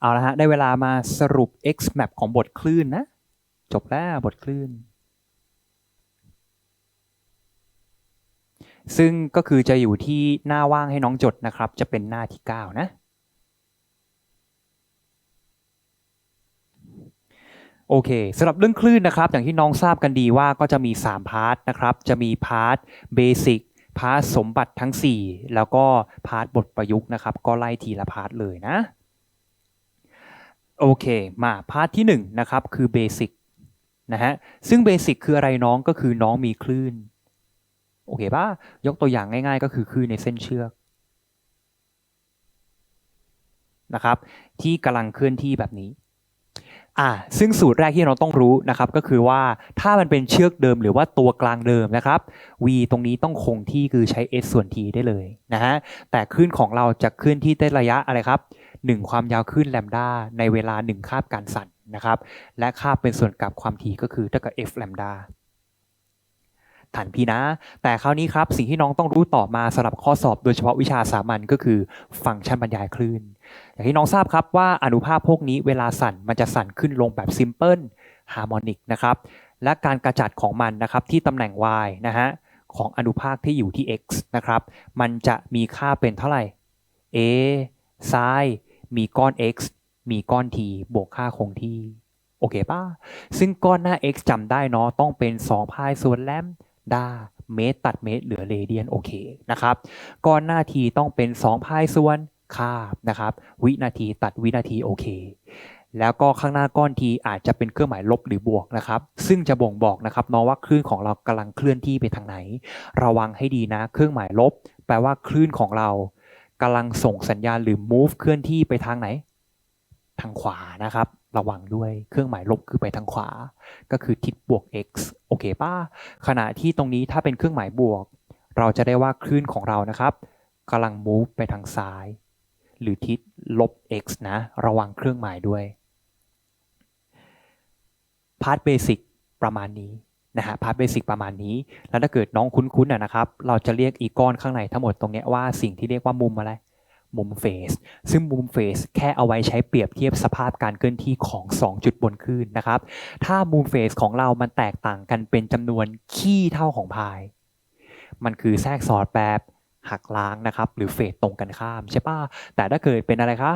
เอาละฮะ ได้เวลามาสรุป Xmap ของบทคลื่นนะ จบแล้วบทคลื่น ซึ่งก็คือจะอยู่ที่หน้าว่างให้น้องจดนะครับ จะเป็นหน้าที่ 9 นะ โอเคสำหรับเรื่องคลื่นนะครับ อย่างที่น้องทราบกันดีว่าก็จะมี 3 พาร์ทนะครับ จะมีพาร์ทเบสิกพาร์ทสมบัติทั้ง 4 แล้วก็พาร์ทบทประยุกต์นะครับ ก็ไล่ทีละพาร์ทเลยนะ โอเค มาพาร์ทที่1นะครับคือเบสิกนะฮะซึ่งเบสิกคืออะไรน้องก็คือน้องมีคลื่น โอเคป่ะยกตัวอย่างง่าย ๆ ก็คือคลื่นในเส้นเชือกนะครับ ที่กำลังเคลื่อนที่แบบนี้อ่าซึ่งสูตรแรกที่เราต้องรู้นะครับ ก็คือว่าถ้ามันเป็นเชือกเดิมหรือว่าตัวกลางเดิมนะครับ v ตรงนี้ต้องคงที่คือใช้ s ส่วน t ได้เลยนะฮะแต่คลื่นของเราจะเคลื่อนที่ได้ระยะอะไรครับ 1 ความยาวคลื่นแลมดาในเวลา 1 คาบการสั่นนะครับ และคาบเป็นส่วนกับความถี่ก็คือเท่ากับ f แลมดาฐานพีนะ แต่คราวนี้ครับ สิ่งที่น้องต้องรู้ต่อมาสำหรับข้อสอบโดยเฉพาะวิชาสามัญก็คือฟังก์ชันบรรยายคลื่น อย่างที่น้องทราบครับว่าอนุภาคพวกนี้เวลาสั่นมันจะสั่นขึ้นลงแบบซิมเพิลฮาร์โมนิกนะครับ และการกระจัดของมันนะครับที่ตำแหน่ง y นะฮะของอนุภาคที่อยู่ที่ x นะครับ มันจะมีค่าเป็นเท่าไหร่ a ซ้าย มีก้อน x มีก้อน t บวกค่าคงที่ โอเคป่ะ ซึ่งก้อนหน้า x จำได้เนาะต้องเป็น 2 พายส่วนแลมดาเมตรตัดเมตรเหลือเรเดียนโอเคนะครับ ก้อนหน้าทีต้องเป็น 2 พายส่วนคาบนะครับ วินาทีตัดวินาทีโอเคแล้วก็ข้างหน้าก้อนทีอาจจะเป็นเครื่องหมายลบหรือบวกนะครับ ซึ่งจะบ่งบอกนะครับเนาะว่าคลื่นของเรากำลังเคลื่อนที่ไปทางไหน ระวังให้ดีนะ เครื่องหมายลบ แปลว่าคลื่นของเรา กำลังส่งสัญญาณหรือ move เคลื่อนที่ไปทางไหน ทางขวานะครับ ระวังด้วยเครื่องหมายลบคือไปทางขวา ก็คือทิศบวก x โอเคป้าขณะที่ตรงนี้ถ้าเป็นเครื่องหมายบวก เราจะได้ว่าคลื่นของเรานะครับกำลัง move ไปทางซ้าย หรือทิศลบ x นะ ระวังเครื่องหมายด้วยพาร์ทเบสิกประมาณนี้ นะฮะพาร์ทเบสิกประมาณนี้ แล้วถ้าเกิดน้องคุ้นๆนะครับ เราจะเรียกอีก้อนข้างในทั้งหมดตรงนี้ว่าสิ่งที่เรียกว่ามุมอะไร มุมเฟส ซึ่งมุมเฟสแค่เอาไว้ใช้เปรียบเทียบสภาพการเคลื่อนที่ของ 2 จุดบนคลื่นนะครับ ถ้ามุมเฟสของเรามันแตกต่างกันเป็นจำนวนขี้เท่าของพาย มันคือแทรกสอดแบบหักล้างนะครับ หรือเฟสตรงกันข้ามใช่ป่ะ แต่ถ้าเกิดเป็นอะไรคะ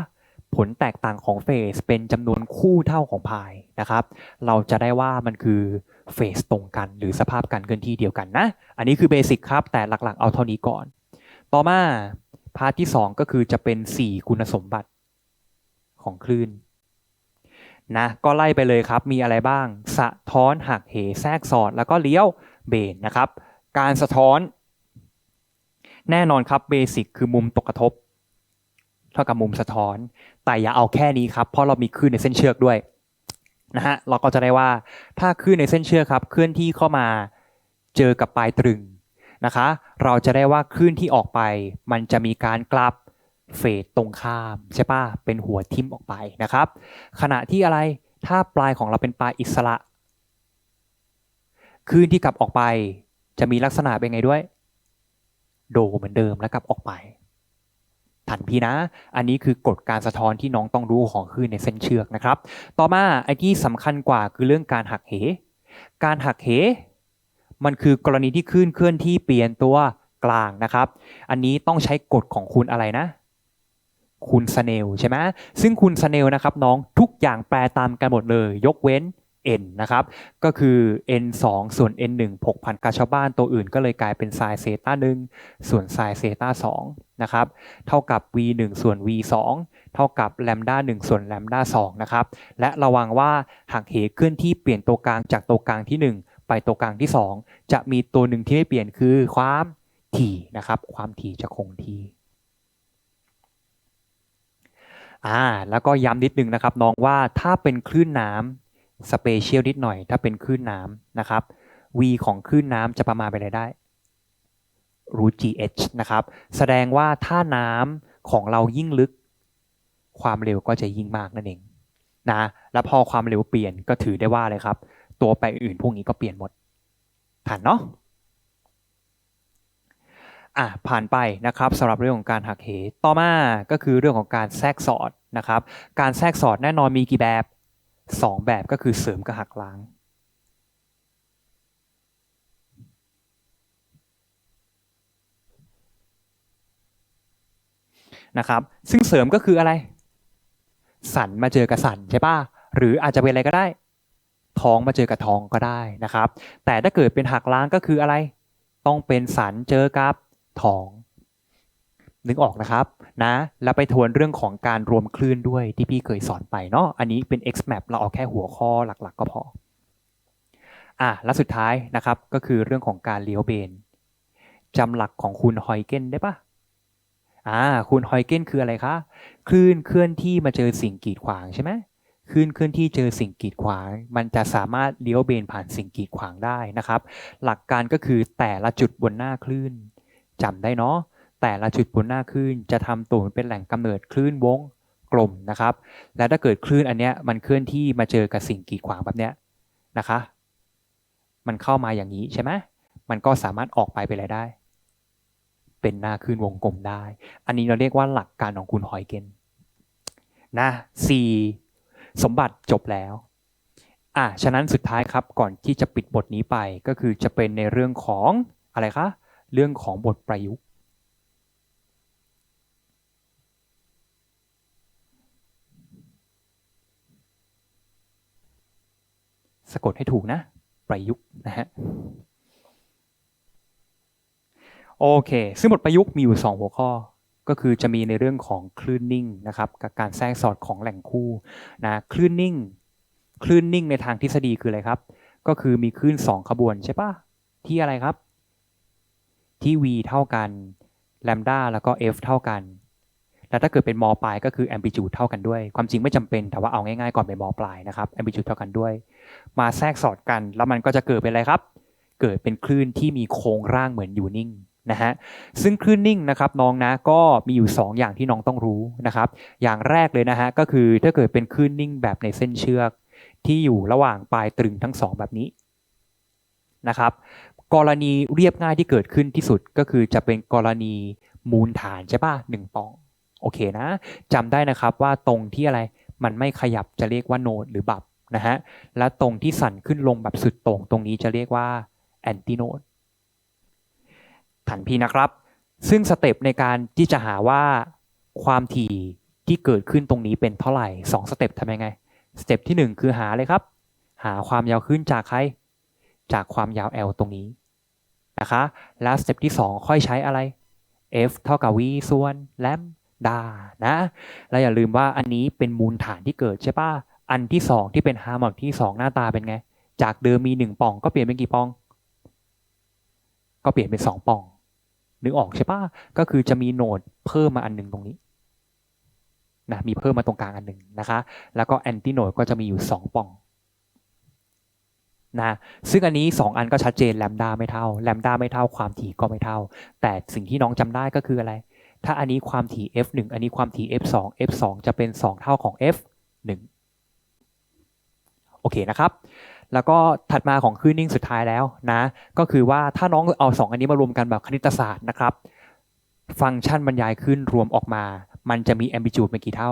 ผลแตกต่างของเฟสเป็นจำนวนคู่เท่าของพายนะครับ เราจะได้ว่ามันคือ เฟสตรงกันหรือสภาพการเคลื่อนที่เดียวกันนะ อันนี้คือเบสิกครับ แต่หลักๆเอาเท่านี้ก่อน ต่อมาพาร์ทที่ 2 ก็คือจะเป็น 4 คุณสมบัติของคลื่นนะก็ไล่ไปเลยครับมีอะไรบ้าง สะท้อนหักเหแทรกสอด แล้วก็เลี้ยวเบนนะครับ การสะท้อน แน่นอนครับเบสิกคือมุมตกกระทบ เท่ากับมุมสะท้อน แต่อย่าเอาแค่นี้ครับ เพราะเรามีคลื่นในเส้นเชือกด้วย นะฮะเราก็จะได้ว่าถ้าคลื่นในเส้นเชือกครับเคลื่อนที่เข้ามาเจอกับปลายตรึงนะคะ เราจะได้ว่าคลื่นที่ออกไป มันจะมีการกลับเฟดตรงข้ามใช่ปะเป็นหัวทิ่มออกไปนะครับ ขณะที่อะไรถ้าปลายของเราเป็นปลายอิสระคลื่นที่กลับออกไป จะมีลักษณะเป็นไงด้วย โดเหมือนเดิมแล้วกลับออกไป ทันพีนะ อันนี้คือกฎการสะท้อนที่น้องต้องรู้ของคลื่นในเส้นเชือกนะครับ ต่อมาไอ้ที่สำคัญกว่าคือเรื่องการหักเห การหักเห มันคือกรณีที่คลื่นเคลื่อนที่เปลี่ยนตัวกลางนะครับ อันนี้ต้องใช้กฎของคุณอะไรนะคุณสเนลใช่ไหมซึ่งคุณสเนลนะครับน้องทุกอย่างแปลตามกันหมดเลย ยกเว้น n นะครับ ก็คือ n 2 ส่วน n 1 6พันกับชาวบ้านตัวอื่นก็เลยกลายเป็นไซน์เซต้า1ส่วนไซน์เซต้า2 นะครับเท่ากับ v 1ส่วน v 2เท่ากับแลมด้า1ส่วนแลมด้า2นะครับและระวังว่าหากเหเคลื่อนที่เปลี่ยนตัวกลางจากตัวกลางที่ 1 ไปตัวกลางที่ 2 จะมีตัวหนึ่งที่ไม่เปลี่ยนคือความถี่นะครับความถี่จะคงที่อ่าแล้วก็ย้ำนิดนึงนะครับน้องว่าถ้าเป็นคลื่นน้ำสเปเชียลนิดหน่อย ถ้าเป็นคลื่นน้ำนะครับ v ของคลื่นน้ำจะประมาณไปเลยได้ รูท gh นะครับ แสดงว่าถ้าน้ำของเรายิ่งลึก ความเร็วก็จะยิ่งมากนั่นเองนะแล้วพอความเร็วเปลี่ยนก็ถือได้ว่าเลยครับ ตัวไปอื่นพวกนี้ก็เปลี่ยนหมดทันเนาะอะผ่านไปนะครับสำหรับเรื่องของการหักเห ต่อมาก็คือเรื่องของการแทรกสอดนะครับ การแทรกสอดแน่นอนมีกี่แบบ 2 แบบก็คือเสริมกับหักล้าง นะครับ ซึ่งเสริมก็คืออะไร สันมาเจอกับสันใช่ป่ะหรืออาจจะเป็นอะไรก็ได้ ท้องมาเจอกับท้องก็ได้นะครับ แต่ถ้าเกิดเป็นหักล้างก็คืออะไร ต้องเป็นสันเจอกับท้องนึกออกนะครับนะ แล้วไปทวนเรื่องของการรวมคลื่นด้วยที่พี่เคยสอนไปเนาะอันนี้เป็น XMAP เราเอาแค่หัวข้อหลักๆ ก็พออะแล้วสุดท้ายนะครับก็คือเรื่องของการเลี้ยวเบนจำหลักของคุณฮอยเกนได้ปะ อ่าคุณฮอยเกนคืออะไรคะคลื่นเคลื่อนที่มาเจอสิ่งกีดขวางใช่ไหมคลื่นเคลื่อนที่เจอสิ่งกีดขวาง มันจะสามารถเลี้ยวเบนผ่านสิ่งกีดขวางได้นะครับ หลักการก็คือแต่ละจุดบนหน้าคลื่นจำได้เนาะแต่ละจุดบนหน้าคลื่น จะทำตัวเป็นแหล่งกำเนิดคลื่นวงกลมนะครับ และถ้าเกิดคลื่นอันเนี้ยมันเคลื่อนที่มาเจอกับสิ่งกีดขวางแบบเนี้ยนะคะ มันเข้ามาอย่างนี้ใช่ไหมมันก็สามารถออกไปเป็นอะไรได้ เป็นหน้าคืนวงกลมได้ อันนี้เราเรียกว่าหลักการของคุณฮอยเกนนะสี่สมบัติจบแล้วอะฉะนั้นสุดท้ายครับก่อนที่จะปิดบทนี้ไปก็คือจะเป็นในเรื่องของอะไรคะ เรื่องของบทประยุกต์ สะกดให้ถูกนะ ประยุกต์นะฮะ โอเค ซึ่งบทประยุกต์มีอยู่ 2 หัวข้อ ก็คือจะมีในเรื่องของคลื่นนิ่งนะครับ กับการแทรกสอดของแหล่งคู่นะคลื่นนิ่ง คลื่นนิ่งในทางทฤษฎีคืออะไรครับ ก็คือมีคลื่น 2 ขบวนใช่ปะที่อะไรครับ ที่ v เท่ากันแลมดาแล้วก็ f เท่ากัน แล้วถ้าเกิดเป็นมปลายก็คือ amplitude เท่ากันด้วย ความจริงไม่จำเป็น แต่ว่าเอาง่ายๆก่อนเป็นมปลายนะครับ amplitude เท่ากันด้วย มาแทรกสอดกัน แล้วมันก็จะเกิดเป็นอะไรครับ เกิดเป็นคลื่นที่มีโครงร่างเหมือนอยู่นิ่ง นะฮะซึ่งคลื่นนิ่งนะครับน้องนะก็มีอยู่ 2 อย่างที่น้องต้องรู้นะครับ อย่างแรกเลยนะฮะก็คือถ้าเกิดเป็นคลื่นนิ่งแบบในเส้นเชือกที่อยู่ระหว่างปลายตรึงทั้งสองแบบนี้นะครับ กรณีเรียบง่ายที่เกิดขึ้นที่สุดก็คือจะเป็นกรณีมูลฐานใช่ป่ะหนึ่งปองโอเคนะจำได้นะครับว่าตรงที่อะไรมันไม่ขยับจะเรียกว่าโนดหรือบับนะฮะและตรงที่สั่นขึ้นลงแบบสุดตรงตรงนี้จะเรียกว่าแอนติโนด ถันพีนะครับ ซึ่งสเต็ปในการที่จะหาว่าความถี่ที่เกิดขึ้นตรงนี้เป็นเท่าไหร่2สเต็ปทำยังไงสเต็ปที่ 1 คือหาเลยครับ หาความยาวขึ้นจากใคร จากความยาว L ตรงนี้นะคะแล้วสเต็ปที่ 2 ค่อยใช้อะไร F เท่ากับ V ส่วนแลมดานะแล้วอย่าลืมว่าอันนี้เป็นมูลฐานที่เกิดใช่ป่ะอันที่ 2 ที่เป็นฮาร์โมนิกที่ 2 หน้าตาเป็นไง จากเดิมมี 1ป่องก็เปลี่ยนเป็นกี่ป่อง ก็เปลี่ยนเป็น 2ป่อง นึกออกใช่ปะก็คือจะมีโนดเพิ่มมาอันหนึ่งตรงนี้นะมีเพิ่มมาตรงกลางอันหนึ่งนะคะ แล้วก็แอนติโนดก็จะมีอยู่ 2 ป่องนะซึ่งอันนี้ 2 อันก็ชัดเจนแลมดาไม่เท่าแลมดาไม่เท่าความถี่ก็ไม่เท่า แต่สิ่งที่น้องจำได้ก็คืออะไร ถ้าอันนี้ความถี่ f1 อันนี้ความถี่ f2 f2 จะเป็น 2 เท่าของ f1 โอเคนะครับ แล้วก็ถัดมาของคลื่นนิ่งสุดท้ายแล้วนะ ก็คือว่าถ้าน้องเอา 2 อันนี้มารวมกันแบบคณิตศาสตร์นะครับ ฟังก์ชันบรรยายขึ้นรวมออกมา มันจะมีแอมบิจูดเป็นกี่เท่า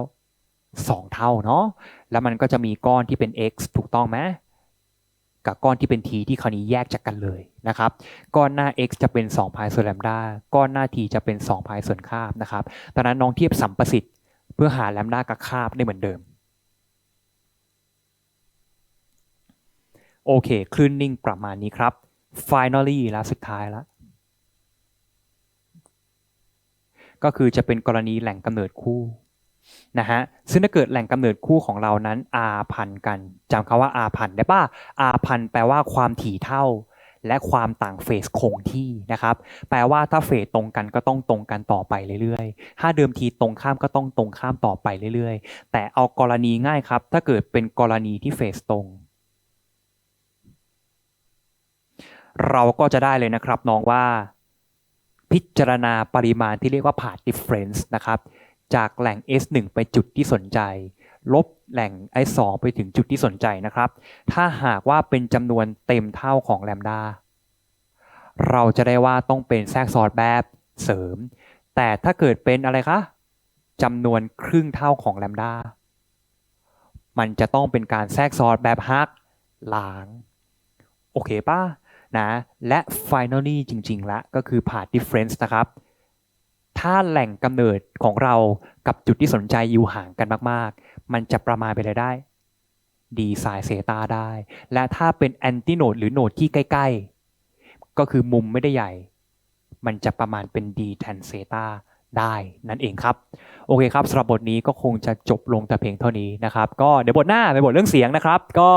2 เท่าเนาะแล้วมันก็จะมีก้อนที่เป็น x ถูกต้องไหมกับก้อนที่เป็น t ที่คราวนี้แยกจากกันเลยนะครับ ก้อนหน้า x จะเป็น2พายส่วนแลมดาก้อนหน้า t จะเป็น2พายส่วนคาบนะครับดังนั้นน้องเทียบสัมประสิทธิ์เพื่อหาแลมดากับคาบได้เหมือนเดิม โอเคคลื่นนิ่งประมาณนี้ครับ finally แล้วสุดท้ายแล้วก็คือจะเป็นกรณีแหล่งกำเนิดคู่นะฮะซึ่งถ้าเกิดแหล่งกำเนิดคู่ของเรานั้น R พันกันจำคาว่า R พันได้ป่ะ R พันแปลว่าความถี่เท่า และความต่างเฟสคงที่นะครับ แปลว่าถ้าเฟสตรงกันก็ต้องตรงกันต่อไปเรื่อยๆ ถ้าเดิมทีตรงข้ามก็ต้องตรงข้ามต่อไปเรื่อยๆ แต่เอากรณีง่ายครับ ถ้าเกิดเป็นกรณีที่เฟสตรง เราก็จะได้เลยนะครับน้องว่าพิจารณาปริมาณที่เรียกว่า path difference นะครับ จากแหล่ง S1 ไปจุดที่สนใจ ลบแหล่ง S2 ไปถึงจุดที่สนใจนะครับ ถ้าหากว่าเป็นจำนวนเต็มเท่าของแลมดาเราจะได้ว่าต้องเป็นแทรกซ้อนแบบเสริม แต่ถ้าเกิดเป็นอะไรคะจำนวนครึ่งเท่าของแลมดามันจะต้องเป็นการแทรกซ้อนแบบฮักล้าง โอเคป่ะ นะและ finally จริงๆละก็คือ path difference นะครับ ถ้าแหล่งกำเนิดของเรากับจุดที่สนใจอยู่ห่างกันมากๆ มันจะประมาณไปเลยได้ d ไซน์เซตาได้ และถ้าเป็นแอนติโนดหรือโนดที่ใกล้ ๆ ก็คือมุมไม่ได้ใหญ่ มันจะประมาณเป็น d แทนเซตาได้นั่นเองครับ โอเคครับสำหรับบทนี้ก็คงจะจบลงแต่เพียงเท่านี้นะครับ ก็เดี๋ยวบทหน้าเป็นบทเรื่องเสียงนะครับ ก็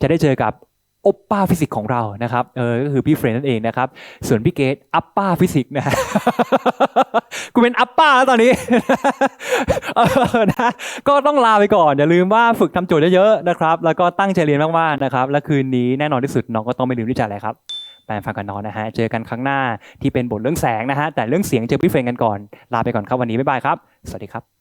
จะได้เจอกับ อปป้าฟิสิกส์ของเรานะครับเออก็คือพี่เฟรนนั่นเองนะครับส่วนพี่เกตอัปป้าฟิสิกส์นะฮะกูเป็นอัปป้าแล้วตอนนี้นะก็ต้องลาไปก่อนอย่าลืมว่าฝึกทำโจทย์เยอะๆนะครับ แล้วก็ตั้งใจเรียนมากๆนะครับ และคืนนี้แน่นอนที่สุดน้องก็ต้องไม่ลืมที่จะอะไรครับแปลงฟังกันนอนนะฮะเจอกันครั้งหน้าที่เป็นบทเรื่องแสงนะฮะแต่เรื่องเสียงเจอพี่เฟรนกันก่อนลาไปก่อนครับวันนี้บ๊ายบายครับ สวัสดีครับ